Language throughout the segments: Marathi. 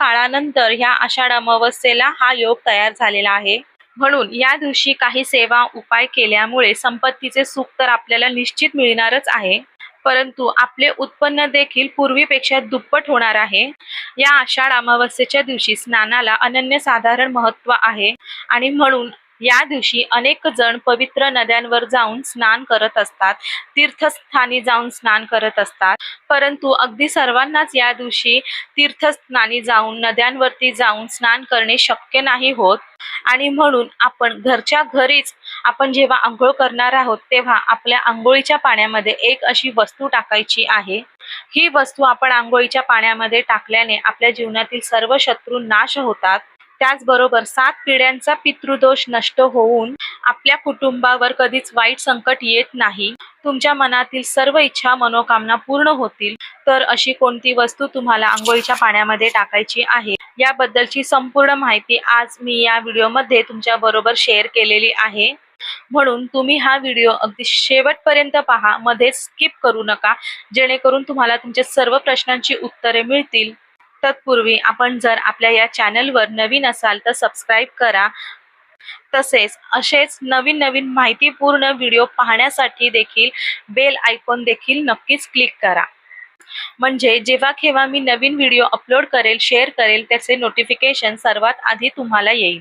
काळानंतर ह्या आषाढ अमावस्येला हा योग तयार झालेला आहे. म्हणून या दिवशी काही सेवा उपाय केल्यामुळे संपत्तीचे सुख तर आपल्याला निश्चित मिळणारच आहे. परंतु आपले उत्पन्न देखील पूर्वीपेक्षा दुप्पट होणार आहे. या आषाढ अमावस्येच्या दिवशी स्नानाला अनन्यसाधारण महत्त्व आहे. आणि म्हणून या दिवशी अनेक जण पवित्र नद्यांवर जाऊन स्नान करत असतात तीर्थस्थानी जाऊन स्नान करत असतात. परंतु अगदी सर्वांनाच या दिवशी तीर्थस्थानी जाऊन नद्यांवरती जाऊन स्नान करणे शक्य नाही होत. आणि म्हणून आपण घरच्या घरीच आपण जेव्हा आंघोळ करणार आहोत तेव्हा आपल्या आंघोळीच्या पाण्यामध्ये एक अशी वस्तू टाकायची आहे. ही वस्तू आपण आंघोळीच्या पाण्यामध्ये टाकल्याने आपल्या जीवनातील सर्व शत्रू नाश होतात. त्याचबरोबर सात पिढ्यांचा पितृदोष नष्ट होऊन आपल्या कुटुंबावर कधीच वाईट संकट येत नाही. तुमच्या मनातील सर्व इच्छा मनोकामना पूर्ण होतील. तर अशी कोणती वस्तू तुम्हाला आंघोळीच्या पाण्यामध्ये टाकायची आहे? याबद्दलची संपूर्ण माहिती आज मी या व्हिडिओमध्ये तुमच्या बरोबर शेअर केलेली आहे. म्हणून तुम्ही हा व्हिडिओ अगदी शेवटपर्यंत पहा. मध्ये स्किप करू नका. जेणेकरून तुम्हाला तुमच्या सर्व प्रश्नांची उत्तरे मिळतील. तत्पूर्वी आपण जर आपल्या या चॅनलवर नवीन असाल तर सबस्क्राईब करा. तसेच असेच नवीन नवीन माहितीपूर्ण व्हिडिओ पाहण्यासाठी देखील बेल आयकॉन देखील नक्कीच क्लिक करा. म्हणजे जेव्हा केव्हा मी नवीन व्हिडिओ अपलोड करेल शेअर करेल त्याचे नोटिफिकेशन सर्वात आधी तुम्हाला येईल.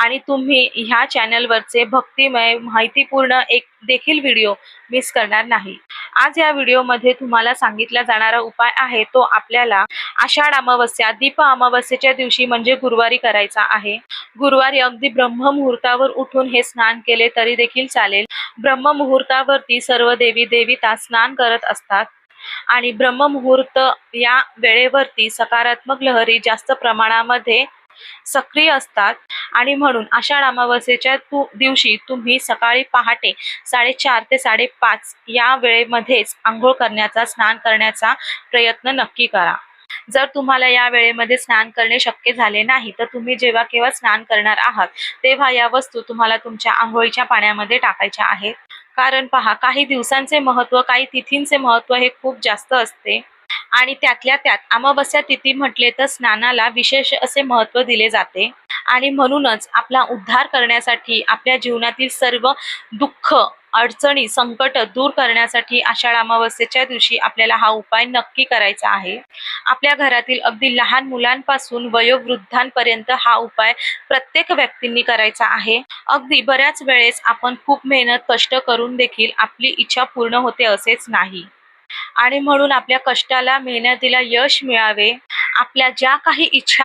आणि तुम्ही ह्या चॅनलवरचे भक्तिमय माहितीपूर्ण एक देखील व्हिडिओ मिस करणार नाही. आज या व्हिडिओमध्ये तुम्हाला सांगितला जाणारा उपाय आहे तो आपल्याला आषाढ अमावस्या दीप अमावस्येच्या दिवशी म्हणजे गुरुवारी करायचा आहे. गुरुवारी अगदी ब्रह्ममुहूर्तावर उठून हे स्नान केले तरी देखील चालेल. ब्रह्ममुहूर्तावरती सर्व देवी देविता स्नान करत असतात. आणि ब्रह्ममुहूर्त या वेळेवरती सकारात्मक लहरी जास्त प्रमाणामध्ये सक्रिय असतात. आणि म्हणून आषाढ अमावस्येच्या तू दिवशी तुम्ही सकाळी पहाटे साडेचार ते साडेपाच या वेळेमध्येच आंघोळ करण्याचा स्नान करण्याचा प्रयत्न नक्की करा. जर तुम्हाला या वेळेमध्ये स्नान करणे शक्य झाले नाही तर तुम्ही जेव्हा केव्हा स्नान करणार आहात तेव्हा या वस्तू तुम्हाला तुमच्या आंघोळीच्या पाण्यामध्ये टाकायच्या आहेत. कारण पहा काही दिवसांचे महत्त्व काही तिथींचे महत्त्व हे खूप जास्त असते. आणि त्यातल्या त्यात अमावस्या तिथी म्हटले तर स्नानाला विशेष असे महत्त्व दिले जाते. आणि म्हणूनच आपला उद्धार करण्यासाठी आपल्या जीवनातील सर्व दुःख अडचणी संकट दूर करण्यासाठी आषाढ अमावस्येच्या दिवशी आपल्याला हा उपाय नक्की करायचा आहे. आपल्या घरातील अगदी लहान मुलांपासून वयोवृद्धांपर्यंत हा उपाय प्रत्येक व्यक्तींनी करायचा आहे. अगदी बऱ्याच वेळेस आपण खूप मेहनत कष्ट करून देखील आपली इच्छा पूर्ण होते असेच नाही. आणि म्हणून आपल्या कष्टाला मेहनतीला यश मिळावे. आपल्या ज्या काही इच्छा